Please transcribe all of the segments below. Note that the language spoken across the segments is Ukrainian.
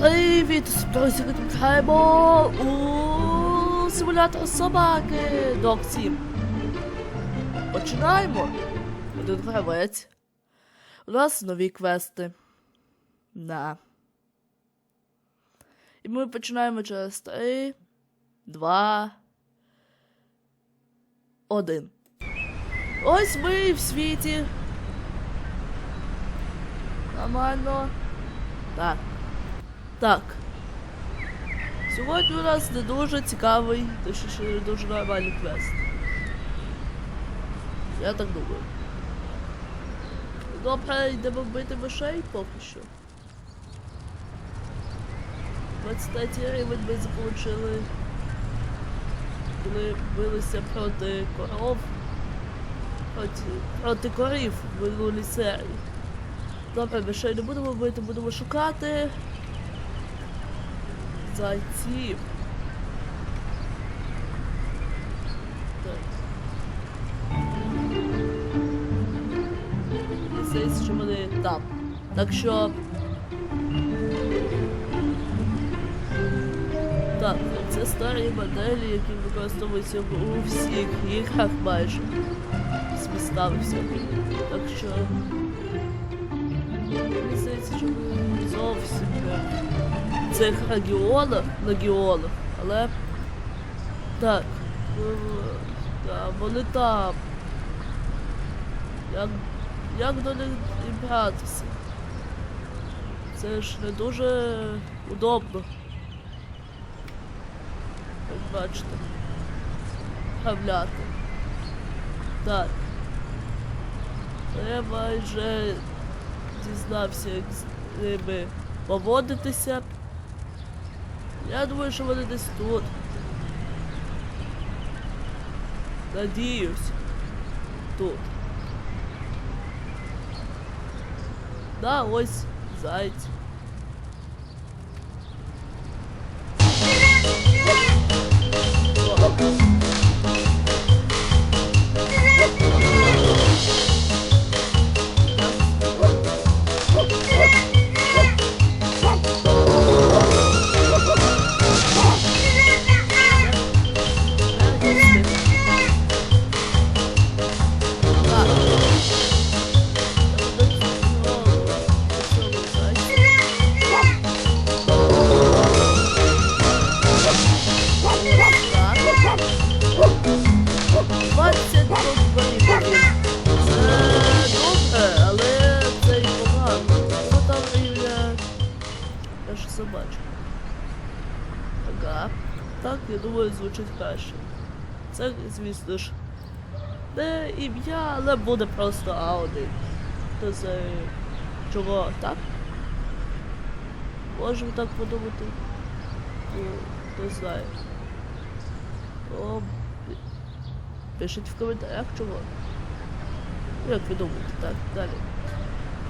Привіт, друзі, вітаємо у симулятор собаки Dog 7. Починаємо. Один гравець. У нас нові квести. Да. І ми починаємо через 3, 2, 1. Ось ми в світі. Нормально. Так. Так. Сьогодні у нас не дуже цікавий, точніше не дуже нормальний квест. Я так думаю. Добре, йдемо вбити мишей поки що. 23 рівень ми заполучили. Коли билися проти коров. Проти, проти корів в минулій серії. Добре, мишей не будемо бити, будемо шукати. Зайців. Здається, що вони там. Так що. Так, це старі моделі, які використовуються у всіх іграх майже. З містами всякими. Так що. Здається, що вони зовсім цих регіонах, регіонах, але так, е, вони там. Як, як до них дібратися? Це ж не дуже удобно. Як бачите. Гавляти. Так. Я майже дізнався, як з ними поводитися. Я думаю, що вони десь тут. Надіюсь. Тут. Да, ось зайць. Звучить краще. Це, звісно ж, не ім'я, але буде просто Ауди. То це чого так? Можемо так подумати. Ну, не знаю. О, Пишіть в коментарях чого. Як ви думаєте, так, далі.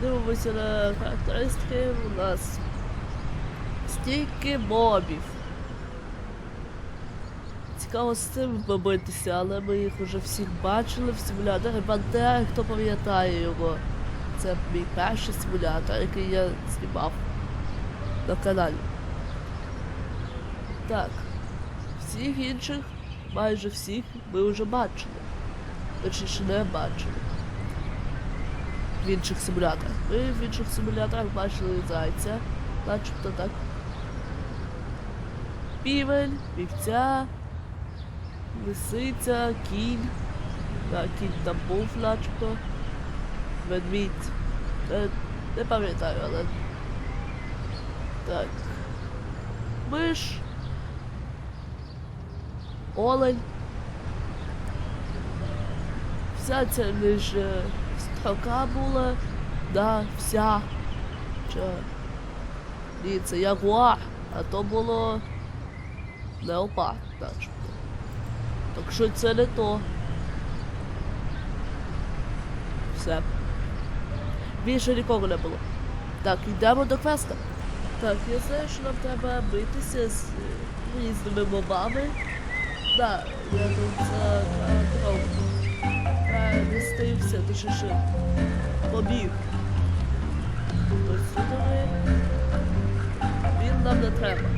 Дивимося на характеристики. У нас стільки мобів. Цікаво з цим побитися, але ми їх вже всіх бачили в симуляторі Бандера, хто пам'ятає його. Це мій перший симулятор, який я знімав на каналі. Так. Всіх інших, майже всіх, ми вже бачили. Точніше не бачили. В інших симуляторах. Ми в інших симуляторах бачили зайця, начебто так. Півель, вівця, лисиця, кінь. Так, кінь там був начебто. Ведмідь. Не, не пам'ятаю, але. Так. Миш. Олень. Вся ця лиш е, строка була. Да, вся. Чи... Ні, це ягуар, а то було леопард. Так що це не то. Все. Більше нікого не було. Так, йдемо до квеста. Так, я знаю, що нам треба битися з е, різними мобами. Так, я тут е, за кров. Не стоївся, ти ще ще побіг. Посюди. Він нам не треба.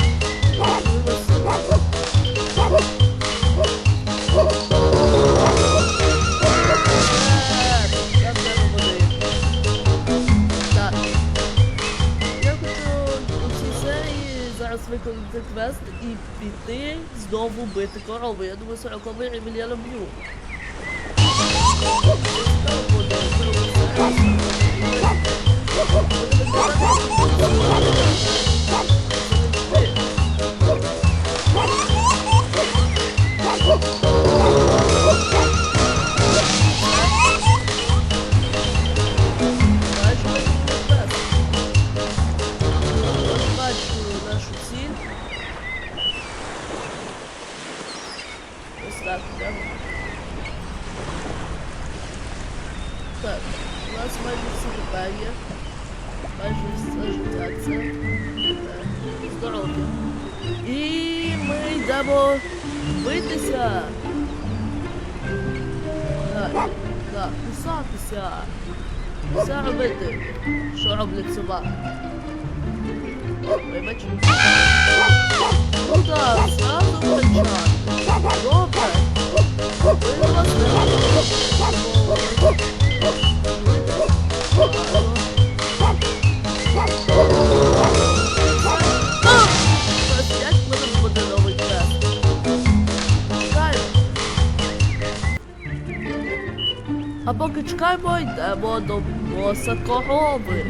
виконати квест і піти знову бити корову. Я думаю, 40 рівень я люблю. Так, кусатися. Все робити. Що роблять собаки? Вибач. Ну так, зразу втрачати. Добре. Ви вас не А поки чекаємо йдемо до носа корови.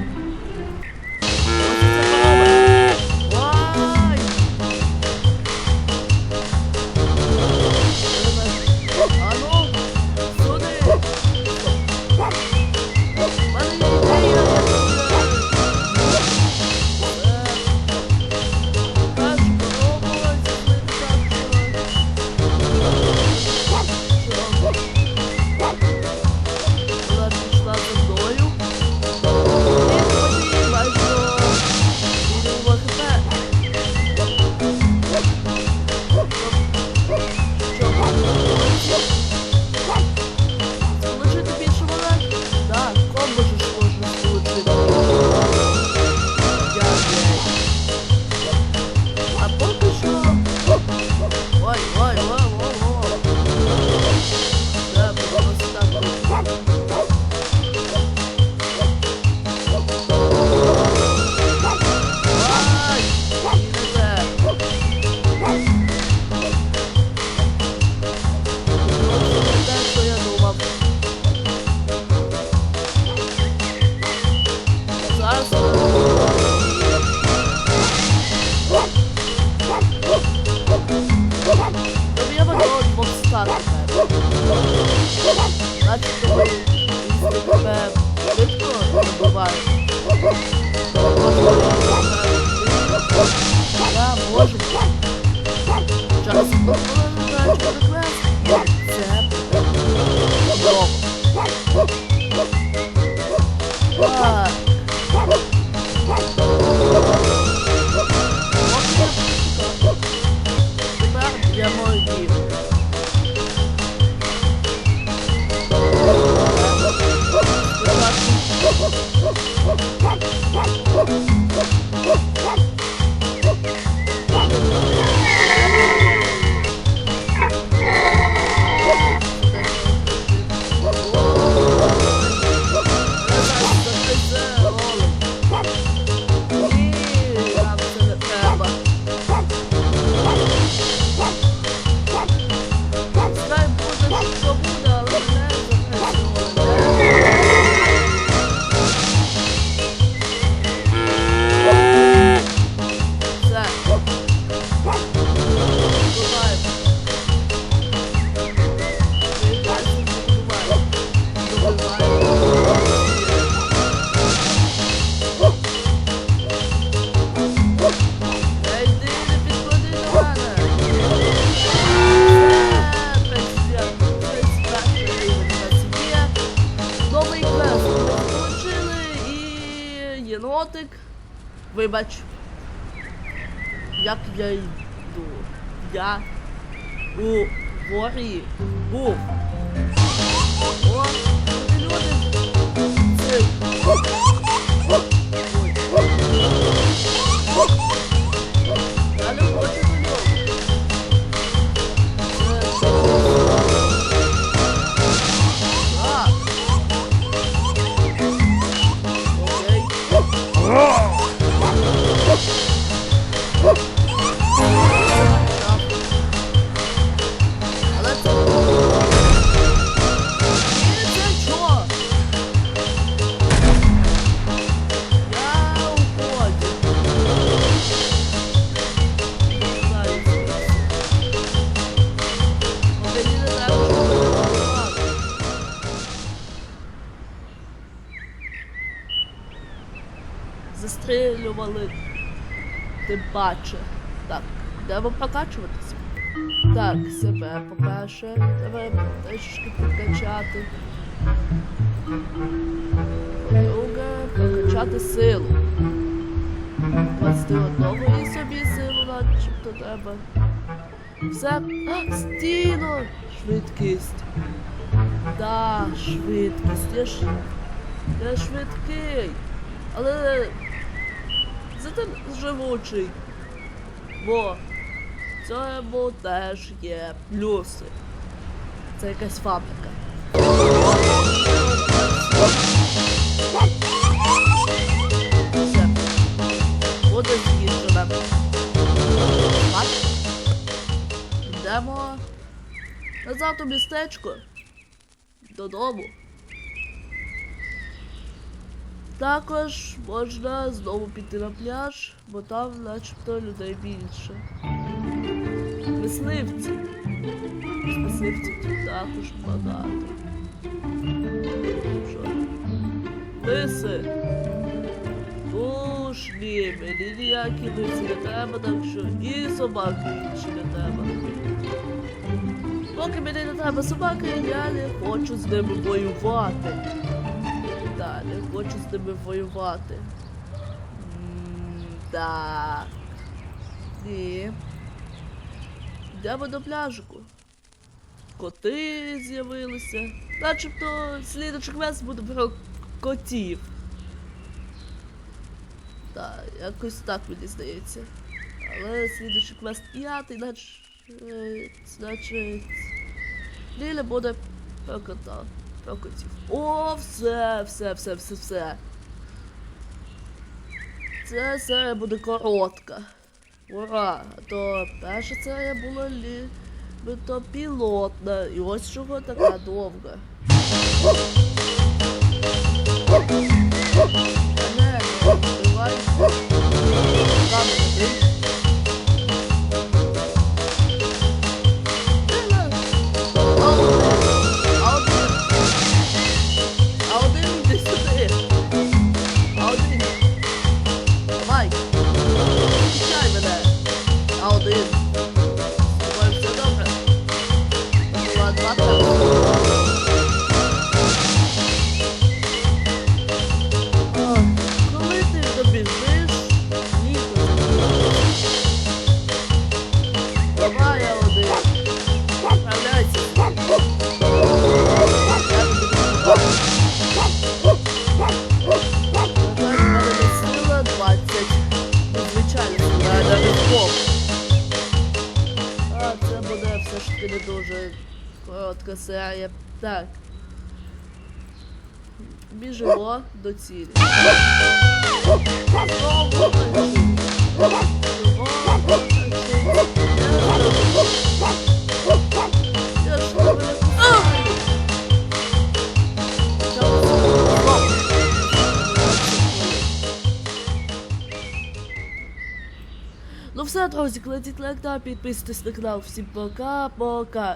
от чтобы крышку добывать. Да, можем. Сейчас мы Це. Це. Вибач. Як я йду? Я у горі був. Застрілювали. Ти бачиш. Так, треба прокачуватися. Так, себе, по-перше, треба трішки прокачати. По-друге, прокачати силу. 21 собі силу начебто треба. Все. А, стіно! Швидкість. Да, швидкість. Я ж. Я швидкий. Але. Зате живучий. Бо цьому теж є плюси. Це якась фабрика. Все. Буде з'їжджена. Йдемо назад у містечко. Додому. Також можна знову піти на пляж, бо там начебто людей більше. Мисливці. Мисливців тут також багато. Що? Лиси. Уж ні, мені ніякі лиси не треба, так що і собаки інші не треба. Поки мені не треба собаки, я не хочу з ними воювати. Так, не хочу з ними воювати. Так. Ні. Йдемо до пляжику. Коти з'явилися. Начебто слідочий квест буде про котів. Так, якось так мені здається. Але слідочий квест п'ятий, значить. Значить. Ліля буде про кота. Про котів. О, все, все, все, все, все. Ця серія буде коротка. Ура! А то перша серія була лі... би то пілотна. І ось чого така довга. Не, не, Так. Біжимо до цілі. Ну все, друзі, кладіть лайк та підписуйтесь на канал. Всім пока-пока.